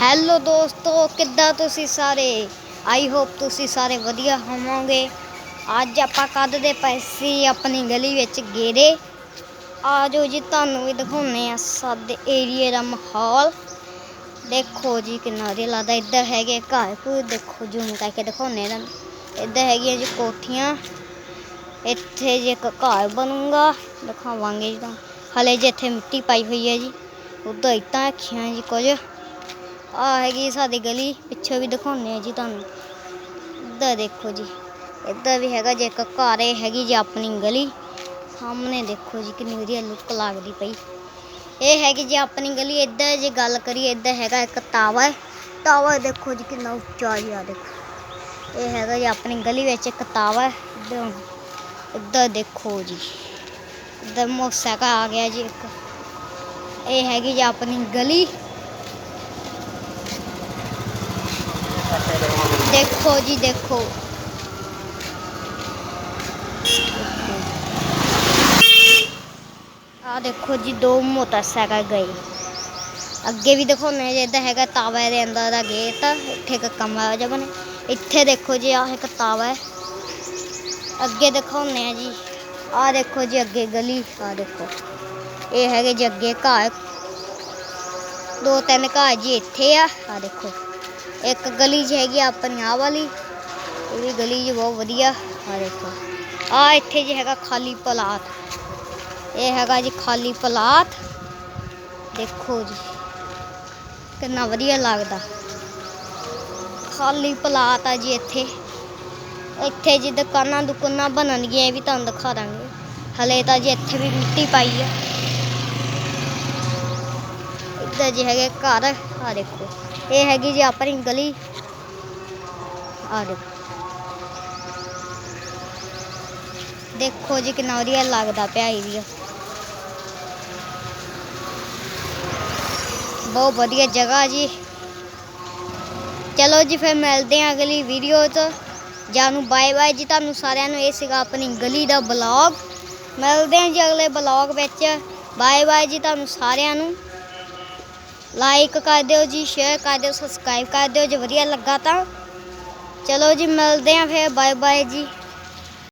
Hello ਦੋਸਤੋ, ਕਿੱਦਾਂ ਤੁਸੀਂ ਸਾਰੇ? ਆਈ ਹੋਪ ਤੁਸੀਂ ਸਾਰੇ ਵਧੀਆ ਹੋਵੋਗੇ। ਅੱਜ ਆਪਾਂ ਕੱਦ ਦੇ ਪੈਸੇ ਆਪਣੀ ਗਲੀ ਵਿੱਚ ਗੇਰੇ ਆ ਜਾਓ ਜੀ, ਤੁਹਾਨੂੰ ਵੀ ਦਿਖਾਉਨੇ ਆ ਸਾਡੇ ਏਰੀਏ ਦਾ ਮਾਹੌਲ। ਦੇਖੋ ਜੀ ਕਿੰਨਾ ਵਧੀਆ ਲੱਗਦਾ, ਇੱਧਰ ਹੈਗੇ ਘਰ ਘੁਰ। ਦੇਖੋ ਜ਼ੂਮ ਕਰਕੇ ਦਿਖਾਉਨੇ ਇਹਨਾਂ ਇੱਧਰ ਹੈਗੀਆਂ ਜੀ ਕੋਠੀਆਂ। ਇੱਥੇ ਜੇ ਇੱਕ ਘਰ ਬਣੂਗਾ। ਦਿਖਾਵਾਂਗੇ ਜੀ ਤਾਂ ਹਲੇ ਜੇ ਇੱਥੇ ਮਿੱਟੀ ਪਾਈ ਹੋਈ ਹੈ ਜੀ। ਉਧਰ ਇੱਟਾਂ ਰੱਖੀਆਂ ਜੀ ਕੁਝ। ਆ ਹੈਗੀ ਸਾਡੀ ਗਲੀ, ਪਿੱਛੇ ਵੀ ਦਿਖਾਉਨੇ ਆ ਜੀ ਤੁਹਾਨੂੰ। ਇੱਧਰ ਦੇਖੋ ਜੀ, ਇੱਧਰ ਵੀ ਹੈਗਾ ਜੇ ਇੱਕ ਘਰ, ਇਹ ਹੈਗੀ ਜੀ ਆਪਣੀ ਗਲੀ। ਸਾਹਮਣੇ ਦੇਖੋ ਜੀ ਕਿੰਨੀ ਵਧੀਆ ਲੁੱਕ ਲੱਗਦੀ ਪਈ। ਇਹ ਹੈਗੀ ਜੀ ਆਪਣੀ ਗਲੀ, ਇੱਧਰ ਜੇ ਗੱਲ ਕਰੀਏ, ਇੱਧਰ ਹੈਗਾ ਇੱਕ ਟਾਵਰ ਟਾਵਰ ਦੇਖੋ ਜੀ ਕਿੰਨਾ ਉੱਚਾ ਜੀ ਆ ਦੇਖੋ। ਇਹ ਹੈਗਾ ਜੀ ਆਪਣੀ ਗਲੀ ਵਿੱਚ ਇੱਕ ਟਾਵਰ ਇੱਧਰ ਇੱਧਰ ਦੇਖੋ ਜੀ। ਇੱਧਰ ਮੋਟਰਸਾਈਕਲ ਆ ਗਿਆ ਜੀ ਇੱਕ। ਇਹ ਹੈਗੀ ਜੀ ਆਪਣੀ ਗਲੀ। ਦੇਖੋ ਜੀ ਦੇਖੋ ਆ ਦੇਖੋ ਜੀ ਦੋ ਮੋਟਰਸਾਈਕਲ ਗਏ ਅੱਗੇ ਵੀ ਦਿਖਾਉਣੇ ਜੇ ਇੱਧਰ ਹੈਗਾ ਤਾਵਾ ਦੇ ਅੰਦਰ ਦਾ ਗੇਟ ਇੱਥੇ ਇੱਕ ਕਮਰਾ ਜਿਹਾ ਬਣੇ ਇੱਥੇ ਦੇਖੋ ਜੀ ਆਹ ਇੱਕ ਤਾਵਾ ਹੈ ਅੱਗੇ ਦਿਖਾਉਣੇ ਆ ਜੀ ਆਹ ਦੇਖੋ ਜੀ ਅੱਗੇ ਗਲੀ ਆਹ ਦੇਖੋ ਇਹ ਹੈਗੇ ਜੀ ਅੱਗੇ ਘਰ ਦੋ ਤਿੰਨ ਘਰ ਜੀ ਇੱਥੇ ਆ ਆਹ ਦੇਖੋ ਇੱਕ ਗਲੀ 'ਚ ਹੈਗੀ ਆ ਆਪਣੀ ਆਹ ਵਾਲੀ ਇਹ ਵੀ ਗਲੀ ਜੀ ਬਹੁਤ ਵਧੀਆ ਆ ਦੇਖੋ ਆ ਇੱਥੇ ਜੀ ਹੈਗਾ ਖਾਲੀ ਪਲਾਟ ਇਹ ਹੈਗਾ ਜੀ ਖਾਲੀ ਪਲਾਟ ਦੇਖੋ ਜੀ ਕਿੰਨਾ ਵਧੀਆ ਲੱਗਦਾ ਖਾਲੀ ਪਲਾਟ ਆ ਜੀ ਇੱਥੇ ਇੱਥੇ ਜੀ ਦੁਕਾਨਾਂ ਦੁਕਾਨਾਂ ਬਣਨਗੀਆਂ ਇਹ ਵੀ ਤੁਹਾਨੂੰ ਦਿਖਾ ਦਾਂਗੇ ਹਲੇ ਤਾਂ ਜੀ ਇੱਥੇ ਵੀ ਮਿੱਟੀ ਪਾਈ ਆ ਇੱਧਰ ਜੀ ਹੈਗੇ ਘਰ ਆ ਦੇਖੋ ਇਹ ਹੈਗੀ ਜੀ ਆਪਣੀ ਗਲੀ ਆ ਦੇਖੋ। ਦੇਖੋ ਜੀ ਕਿੰਨਾ ਵਧੀਆ ਲੱਗਦਾ ਪਿਆ ਏਰੀਆ ਬਹੁਤ ਵਧੀਆ ਜਗ੍ਹਾ ਜੀ। ਚਲੋ ਜੀ, ਫਿਰ ਮਿਲਦੇ ਹਾਂ ਅਗਲੀ ਵੀਡੀਓ 'ਚ। ਜਾਨੂੰ ਬਾਏ ਬਾਏ ਜੀ ਤੁਹਾਨੂੰ ਸਾਰਿਆਂ ਨੂੰ। ਇਹ ਸੀਗਾ ਆਪਣੀ ਗਲੀ ਦਾ ਬਲੌਗ ਮਿਲਦੇ ਹਾਂ ਜੀ ਅਗਲੇ ਬਲੌਗ ਵਿੱਚ। ਬਾਏ ਬਾਏ ਜੀ ਤੁਹਾਨੂੰ ਸਾਰਿਆਂ ਨੂੰ। ਲਾਈਕ ਕਰ ਦਿਓ ਜੀ ਸ਼ੇਅਰ ਕਰ ਦਿਓ ਸਬਸਕ੍ਰਾਈਬ ਕਰ ਦਿਓ ਜੇ ਵਧੀਆ ਲੱਗਾ ਤਾਂ। ਚਲੋ ਜੀ, ਮਿਲਦੇ ਹਾਂ ਫਿਰ। ਬਾਏ ਬਾਏ ਜੀ।